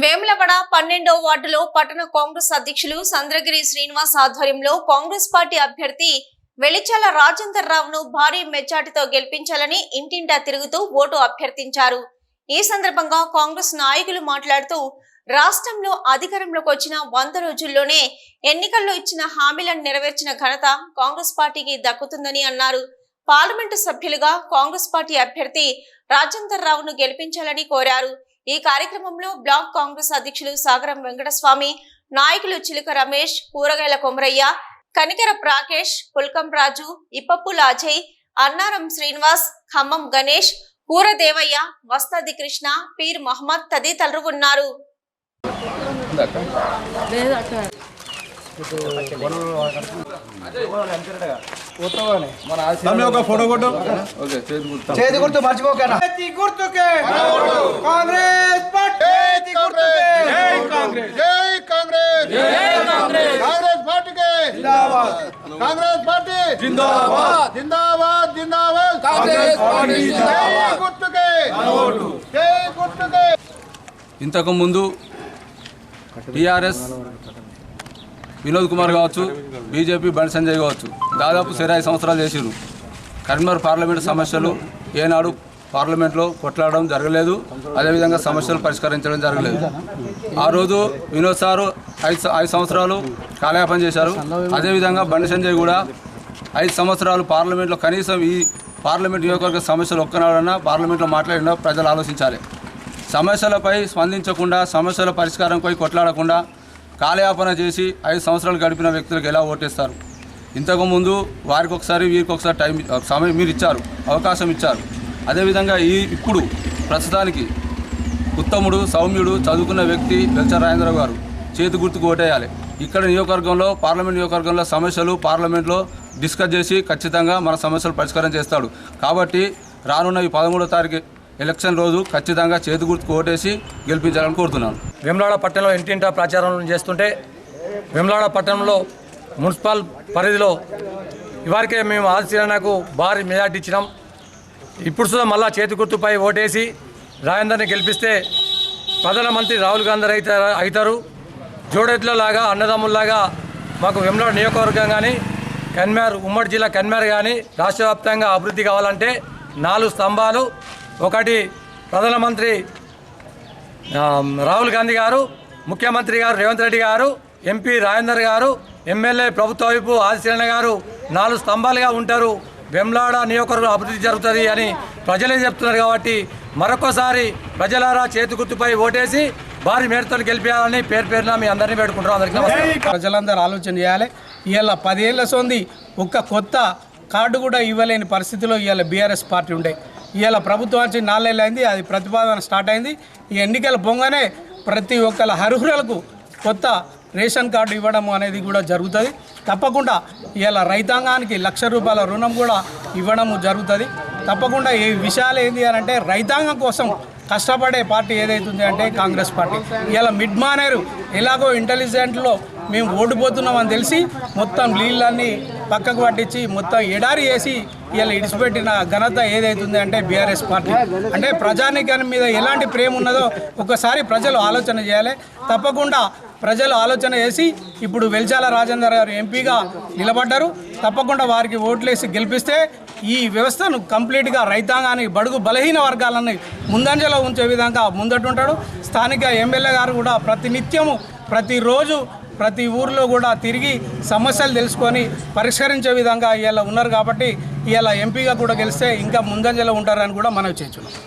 వేములవాడ పన్నెండో వార్డులో పట్టణ కాంగ్రెస్ అధ్యక్షులు చంద్రగిరి శ్రీనివాస్ ఆధ్వర్యంలో కాంగ్రెస్ పార్టీ అభ్యర్థి వెలిచాల రాజేందర్ రావును భారీ మెజార్టీతో గెలిపించాలని ఇంటింటా తిరుగుతూ ఓటు అభ్యర్థించారు. ఈ సందర్భంగా కాంగ్రెస్ నాయకులు మాట్లాడుతూ రాష్ట్రంలో అధికారంలోకి వచ్చిన వంద రోజుల్లోనే ఎన్నికల్లో ఇచ్చిన హామీలను నెరవేర్చిన ఘనత కాంగ్రెస్ పార్టీకి దక్కుతుందని అన్నారు. పార్లమెంటు సభ్యులుగా కాంగ్రెస్ పార్టీ అభ్యర్థి రాజేందర్ రావును గెలిపించాలని కోరారు. ఈ కార్యక్రమంలో బ్లాక్ కాంగ్రెస్ అధ్యక్షులు సాగరం వెంకటస్వామి నాయకులు చిలుక రమేష్ కూరగాయల కొమరయ్య కనికర ప్రాకేష్ పుల్కం రాజు ఇప్పప్పుల అజయ్ అన్నారం శ్రీనివాస్ ఖమ్మం గణేష్ కూర దేవయ్య వస్తాది కృష్ణ పీర్ మహమ్మద్ తదితరులు ఉన్నారు. లేదు ఒక ఫోటో కొట్టు. చేతి గుర్తు. మర్చిపోకనా చేతి గుర్తుకే. కాంగ్రెస్ పార్టీ. చేతి గుర్తుకే. జై కాంగ్రెస్. జై కాంగ్రెస్. జై కాంగ్రెస్. కాంగ్రెస్ పార్టీకి. జిందాబాద్. కాంగ్రెస్ పార్టీ. జిందాబాద్. జిందాబాద్ జిందాబాద్. కాంగ్రెస్ పార్టీ జై గుర్తుకే. జై గుర్తుకే. ఇంతకు ముందు టీఆర్ఎస్ వినోద్ కుమార్ కావచ్చు బీజేపీ బండి సంజయ్ కావచ్చు. దాదాపు ఇరవై సంవత్సరాలు చేసిరు కరీంనగర్ పార్లమెంట్ సమస్యలు ఏనాడు పార్లమెంట్లో కొట్లాడడం జరగలేదు. అదేవిధంగా సమస్యలు పరిష్కరించడం జరగలేదు. ఆ రోజు వినోద్ సారు ఐదు ఐదు సంవత్సరాలు కాలయాపన చేశారు. అదేవిధంగా బండి సంజయ్ కూడా ఐదు సంవత్సరాలు పార్లమెంట్లో కనీసం ఈ పార్లమెంట్ నియోజకవర్గ సమస్యలు ఒక్కనాడన్నా పార్లమెంట్లో మాట్లాడినా ప్రజలు ఆలోచించాలి. సమస్యలపై స్పందించకుండా సమస్యల పరిష్కారంపై కొట్లాడకుండా కాలయాపన చేసి ఐదు సంవత్సరాలు గడిపిన వ్యక్తులకు ఎలా ఓటేస్తారు? ఇంతకుముందు వారికి ఒకసారి వీరికి ఒకసారి టైం సమయం మీరు ఇచ్చారు అవకాశం ఇచ్చారు. అదేవిధంగా ఈ ఇప్పుడు ప్రస్తుతానికి ఉత్తముడు సౌమ్యుడు చదువుకున్న వ్యక్తి వెల్చర్ రాజేంద్రరావు గారు చేతి గుర్తుకు ఓటేయాలి. ఇక్కడ నియోజకవర్గంలో పార్లమెంట్ నియోజకవర్గంలో సమస్యలు పార్లమెంట్లో డిస్కస్ చేసి ఖచ్చితంగా మన సమస్యలు పరిష్కారం చేస్తాడు. కాబట్టి రానున్న ఈ పదమూడో తారీఖు ఎలక్షన్ రోజు ఖచ్చితంగా చేతి గుర్తుకు ఓటేసి గెలిపించాలని కోరుతున్నాను. వెమ్లాడ పట్టణంలో ఇంటింటా ప్రచారం చేస్తుంటే వెమ్లాడ పట్టణంలో మున్సిపల్ పరిధిలో ఇవారికే మేము ఆదిశీలనకు భారీ మెజార్టీ ఇచ్చినాం. ఇప్పుడు సుధా మళ్ళా చేతి గుర్తుపై ఓటేసి రాజేందర్ని గెలిపిస్తే ప్రధానమంత్రి రాహుల్ గాంధీ అయితే అవుతారు. జోడెట్లలాగా అన్నదమ్ముల్లాగా మాకు వెమ్లాడ నియోజకవర్గం కానీ కన్మార్ ఉమ్మడి జిల్లా కన్మార్ కానీ రాష్ట్ర వ్యాప్తంగా అభివృద్ధి కావాలంటే నాలుగు స్తంభాలు. ఒకటి ప్రధానమంత్రి రాహుల్ గాంధీ గారు ముఖ్యమంత్రి గారు రేవంత్ రెడ్డి గారు ఎంపీ రాజేందర్ గారు ఎమ్మెల్యే ప్రభుత్వ వైపు ఆదిశీలన గారు నాలుగు స్తంభాలుగా ఉంటారు. వెమ్లాడ నియోజకవర్గం అభివృద్ధి జరుగుతుంది అని ప్రజలే చెప్తున్నారు కాబట్టి మరొకసారి ప్రజలారా చేతి గుర్తుపై ఓటేసి భారీ మేరతో గెలిపించాలని పేరు పేరున మీ అందరినీ పెట్టుకుంటారు అందరికీ ప్రజలందరూ ఆలోచన చేయాలి. ఇవాళ పదేళ్ళ సొంది ఒక్క కొత్త కార్డు కూడా ఇవ్వలేని పరిస్థితిలో ఇవాళ బీఆర్ఎస్ పార్టీ ఉండే. ఇవాళ ప్రభుత్వం వచ్చి నాలుగేళ్ళు అయింది అది ప్రతిపాదన స్టార్ట్ అయింది. ఈ ఎన్నికల పొంగనే ప్రతి ఒక్కళ్ళ అర్హులకు కొత్త రేషన్ కార్డు ఇవ్వడం అనేది కూడా జరుగుతుంది. తప్పకుండా ఇవాళ రైతాంగానికి లక్ష రూపాయల రుణం కూడా ఇవ్వడం జరుగుతుంది. తప్పకుండా ఈ విషయాలు ఏంటి అని అంటే రైతాంగం కోసం కష్టపడే పార్టీ ఏదైతుంది అంటే కాంగ్రెస్ పార్టీ. ఇలా మిడ్ మానేరు ఎలాగో ఇంటెలిజెంట్లో మేము ఓడిపోతున్నామని తెలిసి మొత్తం నీళ్ళన్నీ పక్కకు పట్టించి మొత్తం ఎడారి వేసి ఇలా ఇడిచిపెట్టిన ఘనత ఏదైతుంది అంటే బీఆర్ఎస్ పార్టీ. అంటే ప్రజానికాని మీద ఎలాంటి ప్రేమ ఉన్నదో ఒకసారి ప్రజలు ఆలోచన చేయాలి. తప్పకుండా ప్రజలు ఆలోచన చేసి ఇప్పుడు వెల్చాల రాజేందర్ గారు ఎంపీగా నిలబడ్డారు. తప్పకుండా వారికి ఓట్లేసి గెలిపిస్తే ఈ వ్యవస్థను కంప్లీట్గా రైతాంగానికి బడుగు బలహీన వర్గాలని ముందంజలో ఉంచే విధంగా ముందటుంటాడు. స్థానిక ఎమ్మెల్యే గారు కూడా ప్రతినిత్యము ప్రతిరోజు ప్రతి ఊర్లో కూడా తిరిగి సమస్యలు తెలుసుకొని పరిష్కరించే విధంగా ఇలా ఉన్నారు కాబట్టి ఇలా ఎంపీగా కూడా గెలిస్తే ఇంకా ముందంజలో ఉంటారని కూడా మనం చేయొచ్చు